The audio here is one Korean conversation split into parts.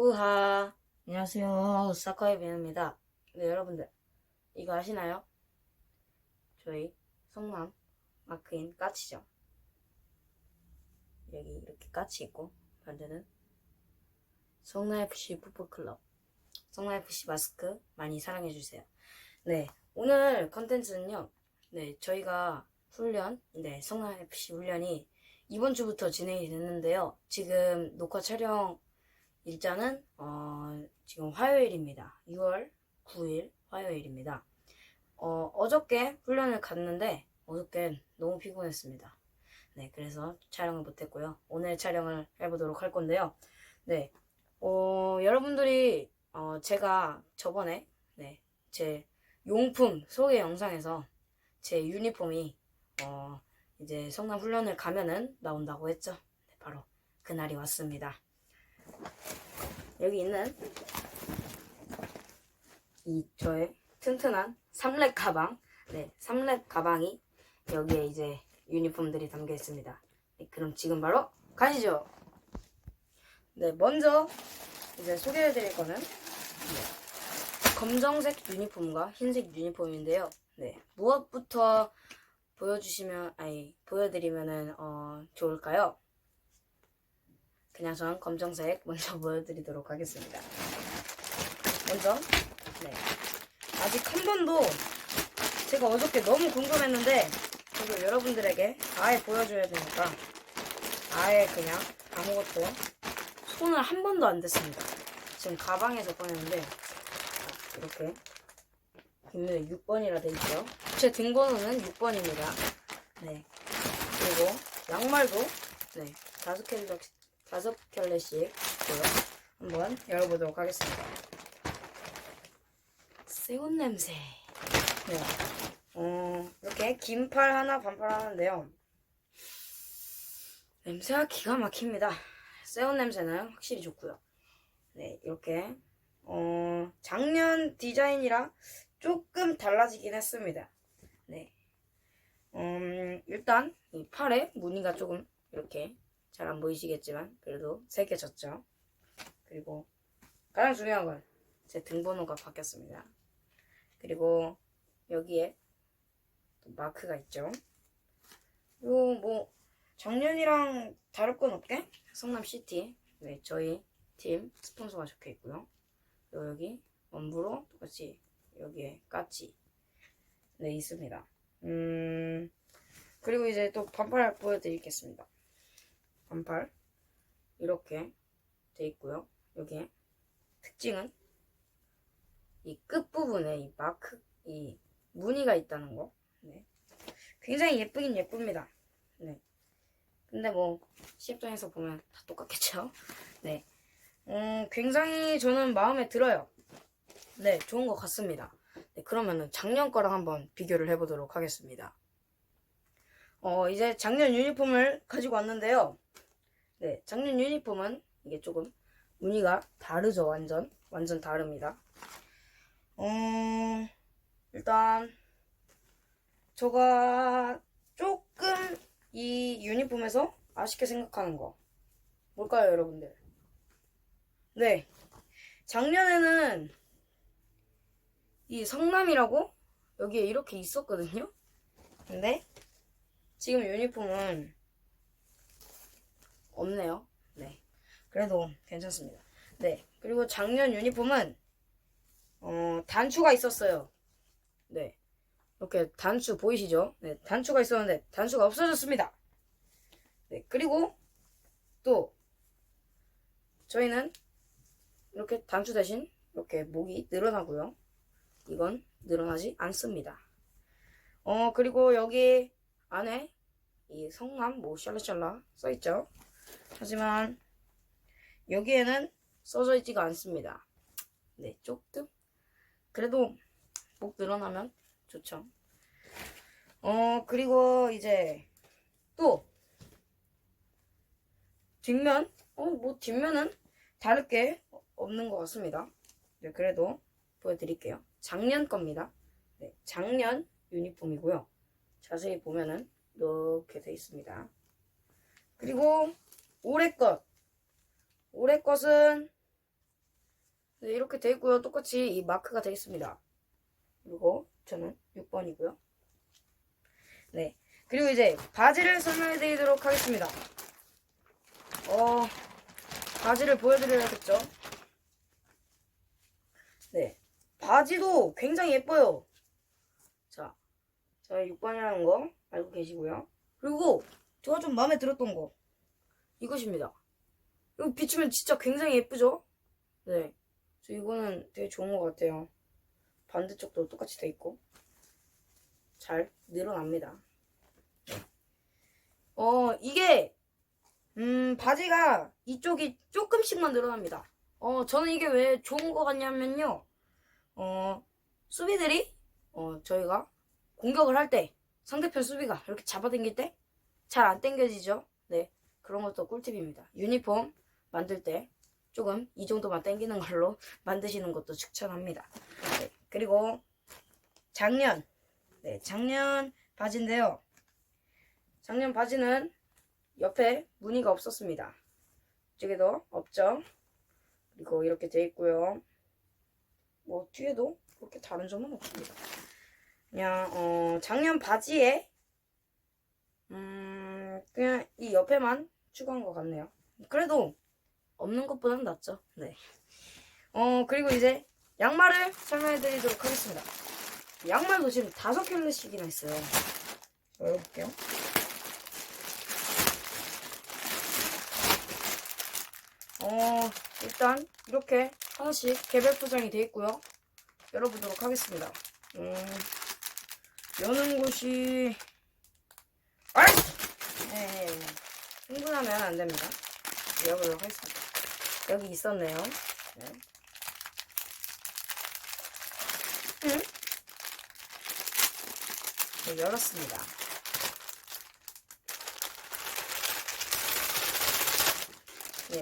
우하. 안녕하세요. 사카의 비누입니다. 네, 여러분들. 이거 아시나요? 저희 성남 마크인 까치죠. 여기 이렇게 까치 있고, 반대는 성남FC 풋볼클럽. 성남FC 마스크 많이 사랑해주세요. 네, 오늘 컨텐츠는요. 네, 저희가 훈련, 네, 성남FC 훈련이 이번 주부터 진행이 됐는데요. 지금 녹화 촬영 일자는 어, 지금 화요일입니다. 6월 9일 화요일입니다. 어, 어저께 훈련을 갔는데 어저께 너무 피곤했습니다. 네, 그래서 촬영을 못했고요. 오늘 촬영을 해보도록 할 건데요. 네, 어, 여러분들이 어, 제가 저번에 네, 제 용품 소개 영상에서 제 유니폼이 어, 이제 성남 훈련을 가면은 나온다고 했죠. 네, 바로 그날이 왔습니다. 여기 있는 이 저의 튼튼한 삼렙 가방, 네, 삼렙 가방이 여기에 이제 유니폼들이 담겨 있습니다. 네, 그럼 지금 바로 가시죠. 네, 먼저 이제 소개해 드릴 거는 네, 검정색 유니폼과 흰색 유니폼인데요. 네, 무엇부터 보여주시면 아니 보여드리면은 어, 좋을까요? 그냥 전 검정색 먼저 보여드리도록 하겠습니다. 먼저 네 아직 한 번도 제가 어저께 너무 궁금했는데 그리고 여러분들에게 아예 보여줘야 되니까 아예 그냥 아무것도 손을 한 번도 안 댔습니다. 지금 가방에서 꺼냈는데 이렇게 뒷면에 6번이라 돼 있죠. 제 등번호는 6번입니다. 네. 그리고 양말도 네 다섯 켤레 다섯 켤레씩 있고요. 한번 열어보도록 하겠습니다. 새옷 냄새. 네. 어 이렇게 긴팔 하나 반팔 하나인데요. 냄새가 기가 막힙니다. 새옷 냄새는 확실히 좋고요. 네 이렇게 어 작년 디자인이라 조금 달라지긴 했습니다. 네. 음, 일단 이 팔에 무늬가 조금 이렇게 잘 안 보이시겠지만 그래도 새겨졌죠. 그리고 가장 중요한 건 제 등번호가 바뀌었습니다. 그리고 여기에 또 마크가 있죠. 그리고 뭐 작년이랑 다를 건 없게 성남 시티 네, 저희 팀 스폰서가 적혀 있고요. 그리고 여기 원부로 똑같이 여기에 까치 네 있습니다. 음 그리고 이제 또 반팔 보여드리겠습니다. 반팔 이렇게 돼 있고요. 여기에 특징은 이 끝부분에 이 마크 이 무늬가 있다는 거. 네. 굉장히 예쁘긴 예쁩니다. 네. 근데 뭐 시합장에서 보면 다 똑같겠죠. 네. 음, 굉장히 저는 마음에 들어요. 네, 좋은 것 같습니다. 네, 그러면은 작년 거랑 한번 비교를 해보도록 하겠습니다. 어, 이제 작년 유니폼을 가지고 왔는데요. 네, 작년 유니폼은 이게 조금 무늬가 다르죠, 완전. 완전 다릅니다. 어, 일단, 제가 조금 이 유니폼에서 아쉽게 생각하는 거. 뭘까요, 여러분들? 네. 작년에는 이 성남이라고 여기에 이렇게 있었거든요. 근데 지금 유니폼은 없네요. 네. 그래도 괜찮습니다. 네. 그리고 작년 유니폼은 어, 단추가 있었어요. 네. 이렇게 단추 보이시죠? 네. 단추가 있었는데 단추가 없어졌습니다. 네. 그리고 또 저희는 이렇게 단추 대신 이렇게 목이 늘어나고요. 이건 늘어나지 않습니다. 어, 그리고 여기 안에 이 성남 뭐 샬라샬라 써있죠. 하지만 여기에는 써져 있지가 않습니다. 네, 조금. 그래도 목 늘어나면 좋죠. 어, 그리고 이제 또 뒷면, 어, 뭐 뒷면은 다를 게 없는 것 같습니다. 네, 그래도 보여드릴게요. 작년 겁니다. 네, 작년 유니폼이고요. 자세히 보면은 이렇게 돼 있습니다. 그리고 올해 것. 올해 것은 네, 이렇게 돼 있고요. 똑같이 이 마크가 되어 있습니다. 그리고 저는 6번이고요. 네. 그리고 이제 바지를 설명해 드리도록 하겠습니다. 어, 바지를 보여드려야겠죠? 네. 바지도 굉장히 예뻐요. 자, 저희 6번이라는 거 알고 계시고요. 그리고 제가 좀 마음에 들었던 거 이것입니다. 이거 비추면 진짜 굉장히 예쁘죠? 네. 저 이거는 되게 좋은 것 같아요. 반대쪽도 똑같이 돼 있고 잘 늘어납니다. 어 이게 음 바지가 이쪽이 조금씩만 늘어납니다. 어 저는 이게 왜 좋은 것 같냐면요. 어 수비들이 어 저희가 공격을 할 때 상대편 수비가 이렇게 잡아당길 때 잘 안 당겨지죠. 네 그런 것도 꿀팁입니다. 유니폼 만들 때 조금 이 정도만 당기는 걸로 만드시는 것도 추천합니다. 네, 그리고 작년 네 작년 바지인데요. 작년 바지는 옆에 무늬가 없었습니다. 이쪽에도 없죠. 그리고 이렇게 돼 있고요. 뭐 뒤에도 그렇게 다른 점은 없습니다. 그냥 어, 작년 바지에 음 그냥 이 옆에만 추가한 것 같네요. 그래도 없는 것보다는 낫죠. 네. 어 그리고 이제 양말을 설명해 드리도록 하겠습니다. 양말도 지금 다섯 켤레씩이나 있어요. 열어볼게요. 어 일단 이렇게 하나씩 개별 포장이 되어 있고요. 열어보도록 하겠습니다. 음, 여는 곳이 아이! 네, 흥분하면 안 됩니다. 열어보도록 하겠습니다. 여기 있었네요. 네. 음? 네, 열었습니다. 예,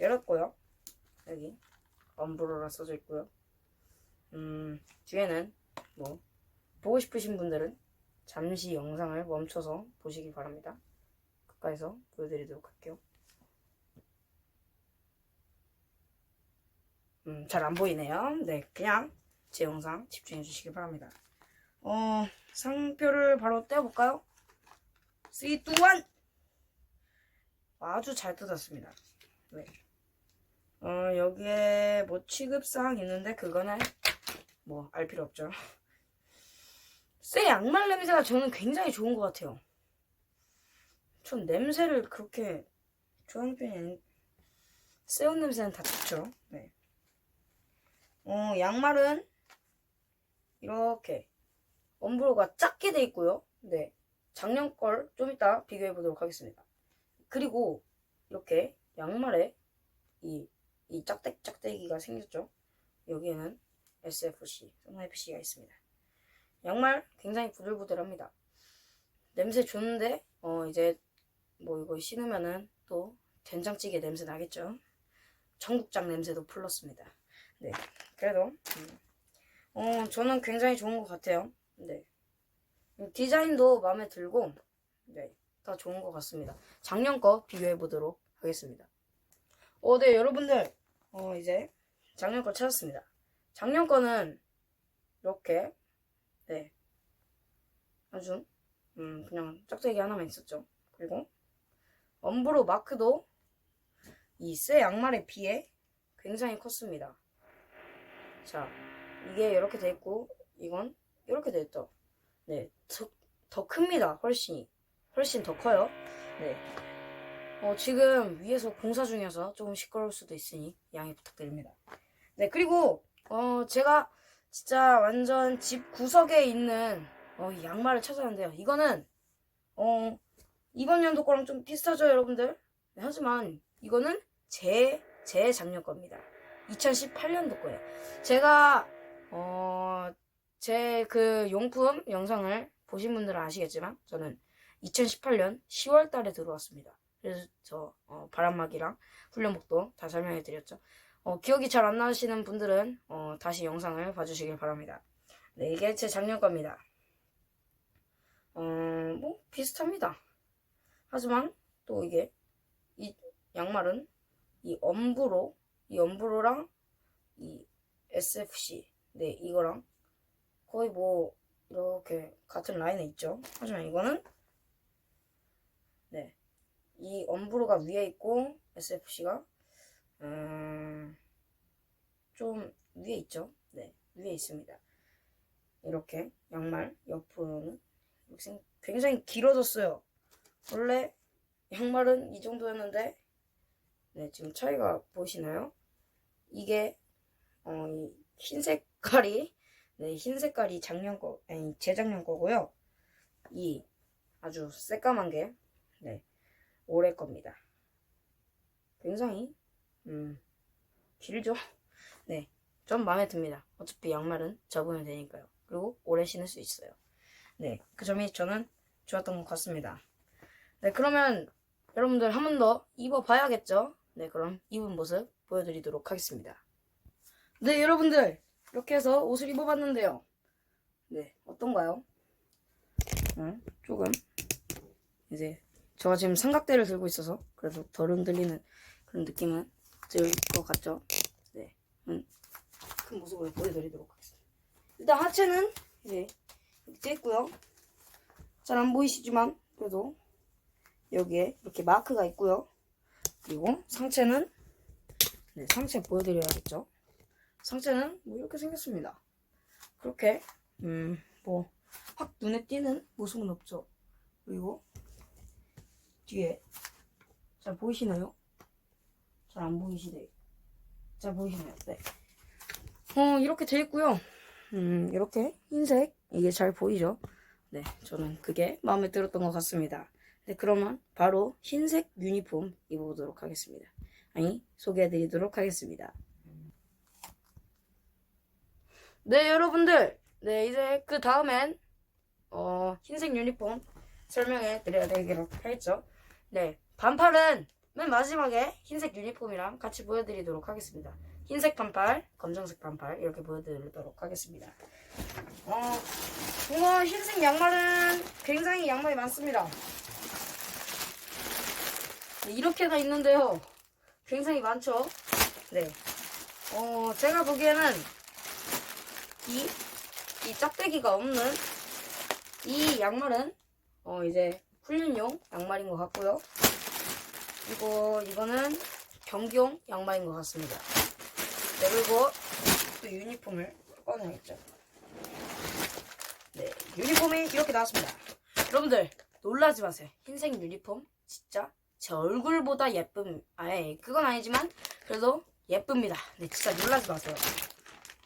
열었고요. 여기 엄브로라 써져 있고요. 음, 뒤에는 뭐 보고 싶으신 분들은 잠시 영상을 멈춰서 보시기 바랍니다. 가까이서 보여드리도록 할게요. 음, 잘 안 보이네요. 네, 그냥 제 영상 집중해 주시기 바랍니다. 어, 상표를 바로 떼어볼까요? 3, 2, 1! 아주 잘 뜯었습니다. 네. 어, 여기에 뭐 취급사항 있는데 그거는 뭐 알 필요 없죠. 새 양말 냄새가 저는 굉장히 좋은 것 같아요. 전 냄새를 그렇게 좋아하는 편이 아닌 냄새는 다 좋죠. 네. 어, 양말은 이렇게 엄브로가 작게 돼 있고요. 네. 작년 걸 좀 이따 비교해 보도록 하겠습니다. 그리고 이렇게 양말에 이, 이 짝대기 짝대기가 생겼죠. 여기에는 SFC, FC가 있습니다. 양말 굉장히 부들부들합니다. 냄새 좋은데 어 이제 뭐 이거 신으면은 또 된장찌개 냄새 나겠죠. 청국장 냄새도 풀렀습니다. 네, 그래도 음. 어 저는 굉장히 좋은 것 같아요. 네, 디자인도 마음에 들고 네, 다 좋은 것 같습니다. 작년 거 비교해 보도록 하겠습니다. 어, 네, 여러분들 어 이제 작년 거 찾았습니다. 작년 거는 이렇게 네 아주 음 그냥 짝짝이 하나만 있었죠. 그리고 엄브로 마크도 이 새 양말에 비해 굉장히 컸습니다. 자 이게 이렇게 돼 있고 이건 이렇게 돼 있죠. 네, 더, 더 큽니다. 훨씬 훨씬 더 커요. 네. 어, 지금 위에서 공사 중이어서 조금 시끄러울 수도 있으니 양해 부탁드립니다. 네, 그리고 어, 제가 진짜 완전 집 구석에 있는 어, 이 양말을 찾았는데요. 이거는 어, 이번 연도 거랑 좀 비슷하죠, 여러분들? 네, 하지만 이거는 제, 제 작년 겁니다. 2018년도 거예요. 제가 어, 제 그 용품 영상을 보신 분들은 아시겠지만 저는 2018년 10월 달에 들어왔습니다. 그래서 저 어, 바람막이랑 훈련복도 다 설명해 드렸죠. 어, 기억이 잘 안 나시는 분들은 어, 다시 영상을 봐주시길 바랍니다. 네, 이게 제 작년 겁니다. 어, 뭐 비슷합니다. 하지만 또 이게 이 양말은 이 엄브로 이 엄브로랑 이 SFC 네 이거랑 거의 뭐 이렇게 같은 라인에 있죠. 하지만 이거는 네 이 엄브로가 위에 있고 SFC가 음, 좀 위에 있죠. 네 위에 있습니다. 이렇게 양말 옆으로는 굉장히 길어졌어요. 원래 양말은 이 정도였는데 네 지금 차이가 보이시나요? 이게 어, 이 흰색깔이 네, 흰 색깔이 작년 거, 아니, 재작년 거고요. 이 아주 새까만 게, 네, 올해 겁니다. 굉장히, 음, 길죠? 네, 전 마음에 듭니다. 어차피 양말은 접으면 되니까요. 그리고 오래 신을 수 있어요. 네, 그 점이 저는 좋았던 것 같습니다. 네, 그러면 여러분들 한 번 더 입어봐야겠죠? 네, 그럼 입은 모습 보여드리도록 하겠습니다. 네, 여러분들. 이렇게 해서 옷을 입어봤는데요. 네, 어떤가요? 어, 조금 이제 제가 지금 삼각대를 들고 있어서 그래도 덜 흔들리는 그런 느낌은 들 것 같죠? 네, 음, 큰 모습을 보여드리도록 하겠습니다. 일단 하체는 이제 이렇게 있고요. 잘 안 보이시지만 그래도 여기에 이렇게 마크가 있고요. 그리고 상체는 네, 상체 보여드려야겠죠? 상체는 뭐 이렇게 생겼습니다. 그렇게 음 뭐 확 눈에 띄는 모습은 없죠. 그리고 뒤에 잘 보이시나요? 잘 안 보이시네. 잘 보이시나요? 네. 어 이렇게 돼 있고요. 음 이렇게 흰색 이게 잘 보이죠? 네, 저는 그게 마음에 들었던 것 같습니다. 네, 그러면 바로 흰색 유니폼 입어보도록 하겠습니다. 아니 소개해드리도록 하겠습니다. 네, 여러분들. 네, 이제 그 다음엔, 어, 흰색 유니폼 설명해 드려야 되기로 했죠. 네, 반팔은 맨 마지막에 흰색 유니폼이랑 같이 보여드리도록 하겠습니다. 흰색 반팔, 검정색 반팔, 이렇게 보여드리도록 하겠습니다. 어, 우와, 흰색 양말은 굉장히 양말이 많습니다. 네, 이렇게 다 있는데요. 굉장히 많죠? 네. 어, 제가 보기에는 이, 이 짝대기가 없는 이 양말은 어 이제 훈련용 양말인 것 같고요. 그리고 이거는 경기용 양말인 것 같습니다. 네, 그리고 또 유니폼을 꺼내야겠죠. 네, 유니폼이 이렇게 나왔습니다. 여러분들 놀라지 마세요. 흰색 유니폼 진짜 제 얼굴보다 예쁨, 아예 그건 아니지만 그래도 예쁩니다. 네, 진짜 놀라지 마세요.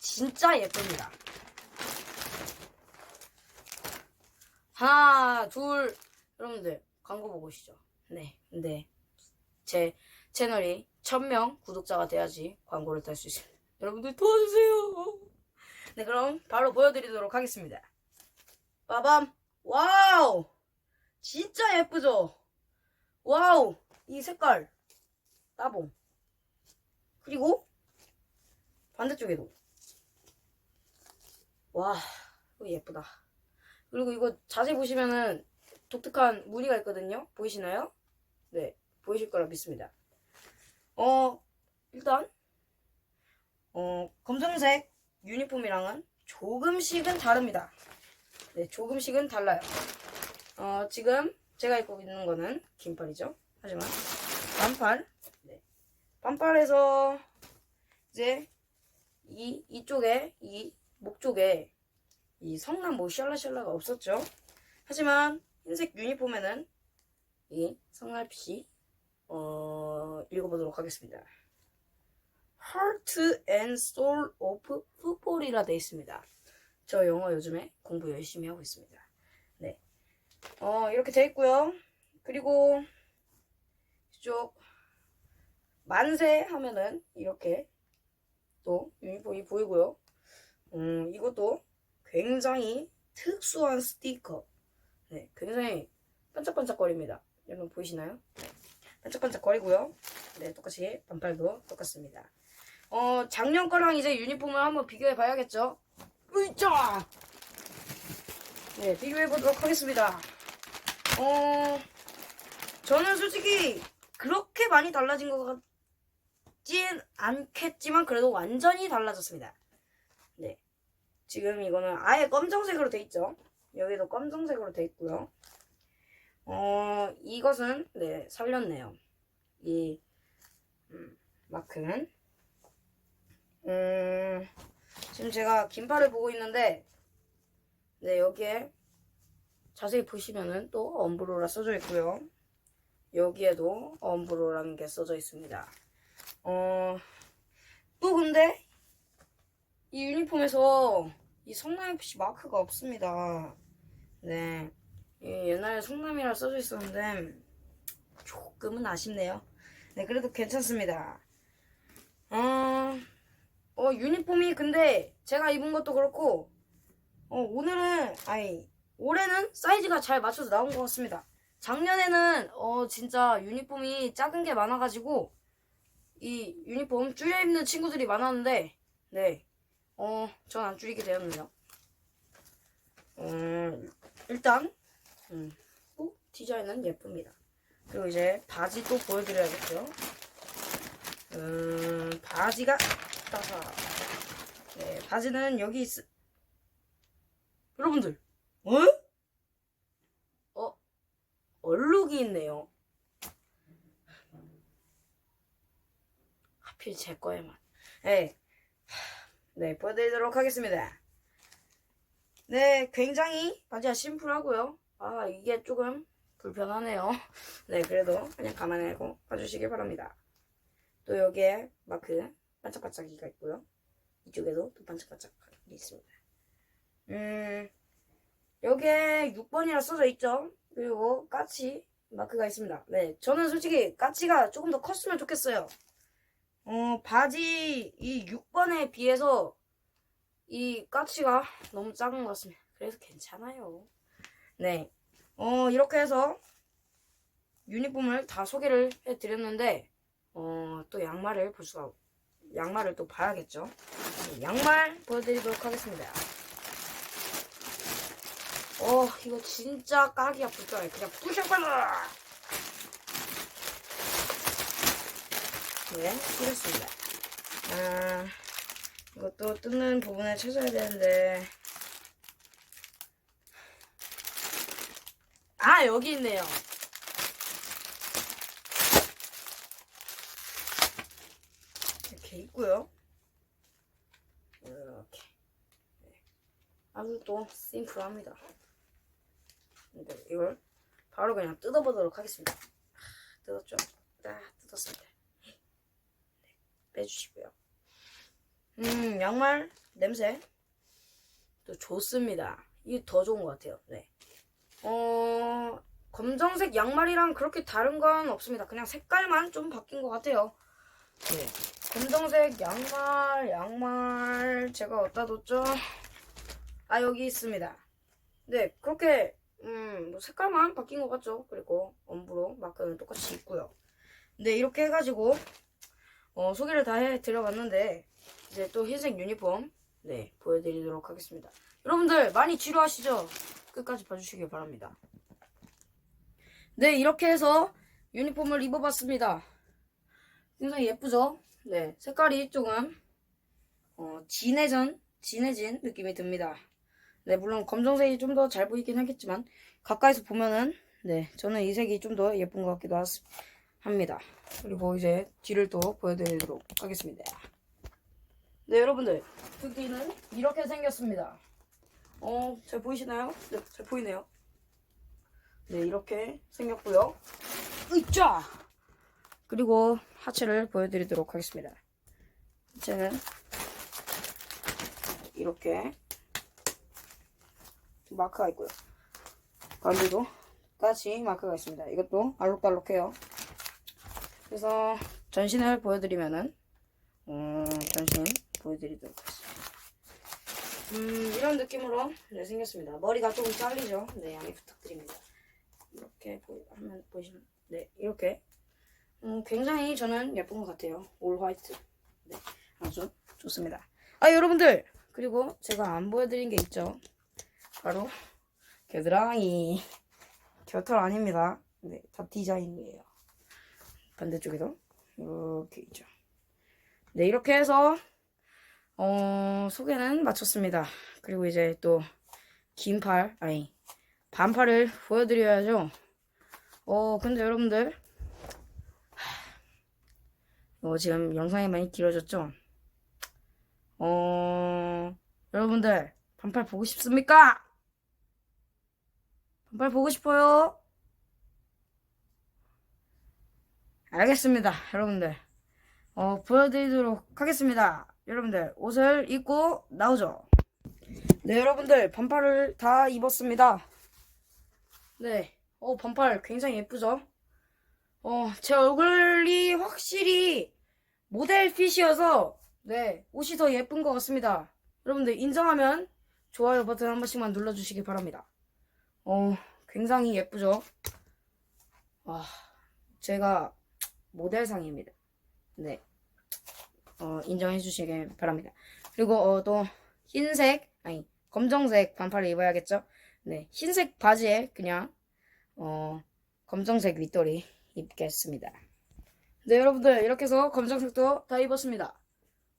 진짜 예쁩니다. 하나, 둘, 여러분들 광고 보고 오시죠. 네, 근데 제 채널이 1000명 구독자가 돼야지 광고를 딸수 있습니다. 여러분들 도와주세요. 네, 그럼 바로 보여드리도록 하겠습니다. 빠밤! 와우! 진짜 예쁘죠? 와우! 이 색깔 따봉. 그리고 반대쪽에도 와, 이거 예쁘다. 그리고 이거 자세히 보시면은 독특한 무늬가 있거든요. 보이시나요? 네, 보이실 거라 믿습니다. 어, 일단 어, 검정색 유니폼이랑은 조금씩은 다릅니다. 네, 조금씩은 달라요. 어, 지금 제가 입고 있는 거는 긴팔이죠. 하지만 반팔, 네, 반팔에서 이제 이 이쪽에 이 목 쪽에 이 성남 뭐 샬라샬라가 없었죠. 하지만 흰색 유니폼에는 이 성날씨 어 읽어보도록 하겠습니다. Heart and Soul of Football이라 되어 있습니다. 저 영어 요즘에 공부 열심히 하고 있습니다. 네, 어 이렇게 되어 있고요. 그리고 이쪽 만세 하면은 이렇게 또 유니폼이 보이고요. 음, 이것도 굉장히 특수한 스티커. 네, 굉장히 반짝반짝거립니다. 여러분 보이시나요? 네, 반짝반짝거리고요. 네, 똑같이 반팔도 똑같습니다. 어, 작년 거랑 이제 유니폼을 한번 비교해 봐야겠죠? 으이짜! 네, 비교해 보도록 하겠습니다. 어, 저는 솔직히 그렇게 많이 달라진 것 같진 않겠지만 그래도 완전히 달라졌습니다. 네. 지금 이거는 아예 검정색으로 돼 있죠. 여기도 검정색으로 돼 있고요. 어, 이것은 네, 살렸네요. 이 음, 마크는 음, 지금 제가 긴팔을 보고 있는데 네, 여기에 자세히 보시면은 또 엄브로라 써져 있고요. 여기에도 엄브로라는 게 써져 있습니다. 어, 또 근데 이 유니폼에서 이 성남 FC 마크가 없습니다. 네. 이 옛날에 성남이라 써져 있었는데 조금은 아쉽네요. 네, 그래도 괜찮습니다. 어, 어, 유니폼이 근데 제가 입은 것도 그렇고 어, 오늘은 아니 올해는 사이즈가 잘 맞춰서 나온 것 같습니다. 작년에는 어 진짜 유니폼이 작은 게 많아가지고 이 유니폼 줄여 입는 친구들이 많았는데 네, 어, 전 안 줄이게 되었네요. 음, 일단 음, 또 디자인은 예쁩니다. 그리고 이제 바지 또 보여드려야겠죠. 음, 바지가 따사. 네, 바지는 여기 있. 여러분들, 어? 어, 얼룩이 있네요. 하필 제 거에만. 네, 네, 보여드리도록 하겠습니다. 네, 굉장히 바지가 심플하고요. 아, 이게 조금 불편하네요. 네, 그래도 그냥 감안하고 봐주시길 바랍니다. 또 여기에 마크 반짝반짝이가 있고요. 이쪽에도 또 반짝반짝이 있습니다. 음, 여기에 6번이라 써져 있죠. 그리고 까치 마크가 있습니다. 네, 저는 솔직히 까치가 조금 더 컸으면 좋겠어요. 어, 바지 이 6번에 비해서 이 까치가 너무 작은 것 같습니다. 그래서 괜찮아요. 네. 어, 이렇게 해서 유니폼을 다 소개를 해드렸는데, 어, 또 양말을 볼 수가, 양말을 또 봐야겠죠. 네, 양말 보여드리도록 하겠습니다. 어, 이거 진짜 까기가 불편해. 그냥 부셔버려! 네, 이렇습니다. 아, 이것도 뜯는 부분을 찾아야 되는데. 아, 여기 있네요. 이렇게 있고요. 이렇게. 네. 아주 또 심플합니다. 근데 이걸 바로 그냥 뜯어보도록 하겠습니다. 아, 뜯었죠? 아, 뜯었습니다. 네, 빼주시고요. 음, 양말 냄새 또 좋습니다. 이게 더 좋은 것 같아요. 네. 어, 검정색 양말이랑 그렇게 다른 건 없습니다. 그냥 색깔만 좀 바뀐 것 같아요. 네. 검정색 양말, 양말, 제가 어디다 뒀죠? 아, 여기 있습니다. 네, 그렇게, 음, 뭐 색깔만 바뀐 것 같죠? 그리고 엄브로 마크는 똑같이 있고요. 네, 이렇게 해가지고, 어, 소개를 다 해드려봤는데, 이제 또 흰색 유니폼, 네, 보여드리도록 하겠습니다. 여러분들, 많이 지루하시죠? 끝까지 봐주시길 바랍니다. 네, 이렇게 해서 유니폼을 입어봤습니다. 굉장히 예쁘죠? 네, 색깔이 조금 어, 진해전, 진해진 느낌이 듭니다. 네, 물론 검정색이 좀 더 잘 보이긴 하겠지만 가까이서 보면은 네, 저는 이 색이 좀 더 예쁜 것 같기도 하- 합니다. 그리고 이제 뒤를 또 보여드리도록 하겠습니다. 네, 여러분들 그 뒤는 이렇게 생겼습니다. 어, 잘 보이시나요? 네, 잘 보이네요. 네, 이렇게 생겼고요. 으쌰! 그리고 하체를 보여드리도록 하겠습니다. 하체는 이렇게 마크가 있고요. 가운데도 같이 마크가 있습니다. 이것도 알록달록해요. 그래서 전신을 보여드리면은 음, 전신 보여드리도록 하겠습니다. 음, 이런 느낌으로 네, 생겼습니다. 머리가 조금 잘리죠? 네, 양해 부탁드립니다. 이렇게 보, 하면 보시면 네, 이렇게 음, 굉장히 저는 예쁜 것 같아요. 올 화이트. 네, 아주 좋습니다. 아, 여러분들! 그리고 제가 안 보여드린 게 있죠. 바로, 겨드랑이. 겨털 아닙니다. 네, 다 디자인이에요. 반대쪽에도 이렇게 있죠. 네, 이렇게 해서, 어, 소개는 마쳤습니다. 그리고 이제 또, 긴 팔, 아니, 반팔을 보여드려야죠. 어, 근데 여러분들, 어, 지금 영상이 많이 길어졌죠? 어, 여러분들, 반팔 보고 싶습니까? 반팔 보고 싶어요? 알겠습니다, 여러분들. 어, 보여드리도록 하겠습니다. 여러분들, 옷을 입고 나오죠. 네, 여러분들, 반팔을 다 입었습니다. 네, 어, 반팔 굉장히 예쁘죠? 어, 제 얼굴이 확실히 모델 핏이어서, 네, 옷이 더 예쁜 것 같습니다. 여러분들, 인정하면 좋아요 버튼 한 번씩만 눌러주시기 바랍니다. 어, 굉장히 예쁘죠? 아, 제가 모델상입니다. 네. 어, 인정해 주시길 바랍니다. 그리고 어, 또 흰색, 아니, 검정색 반팔을 입어야겠죠? 네. 흰색 바지에 그냥 어, 검정색 윗돌이 입겠습니다. 네, 여러분들 이렇게 해서 검정색도 다 입었습니다.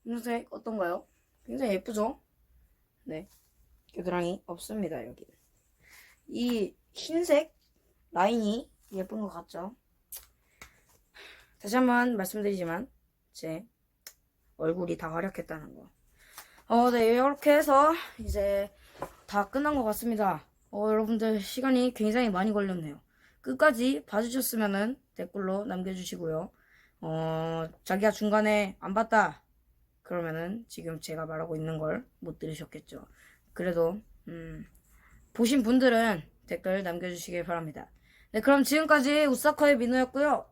검정색 어떤가요? 굉장히 예쁘죠? 네. 겨드랑이 없습니다, 여기. 이 흰색 라인이 예쁜 것 같죠? 다시 한번 말씀드리지만 제 얼굴이 다 활약했다는 거. 어, 네, 이렇게 해서 이제 다 끝난 것 같습니다. 어, 여러분들 시간이 굉장히 많이 걸렸네요. 끝까지 봐주셨으면은 댓글로 남겨주시고요. 어, 자기가 중간에 안 봤다. 그러면은 지금 제가 말하고 있는 걸 못 들으셨겠죠. 그래도, 음, 보신 분들은 댓글 남겨주시길 바랍니다. 네, 그럼 지금까지 우사커의 민호였고요.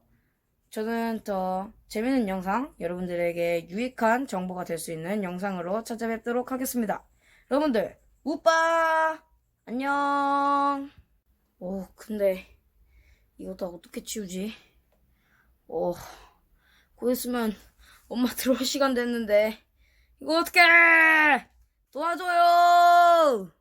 저는 더 재밌는 영상, 여러분들에게 유익한 정보가 될 수 있는 영상으로 찾아뵙도록 하겠습니다. 여러분들, 우빠! 안녕! 오, 근데, 다 어떻게 치우지? 오, 곧 있으면 엄마 들어올 시간 됐는데, 이거 어떡해! 도와줘요!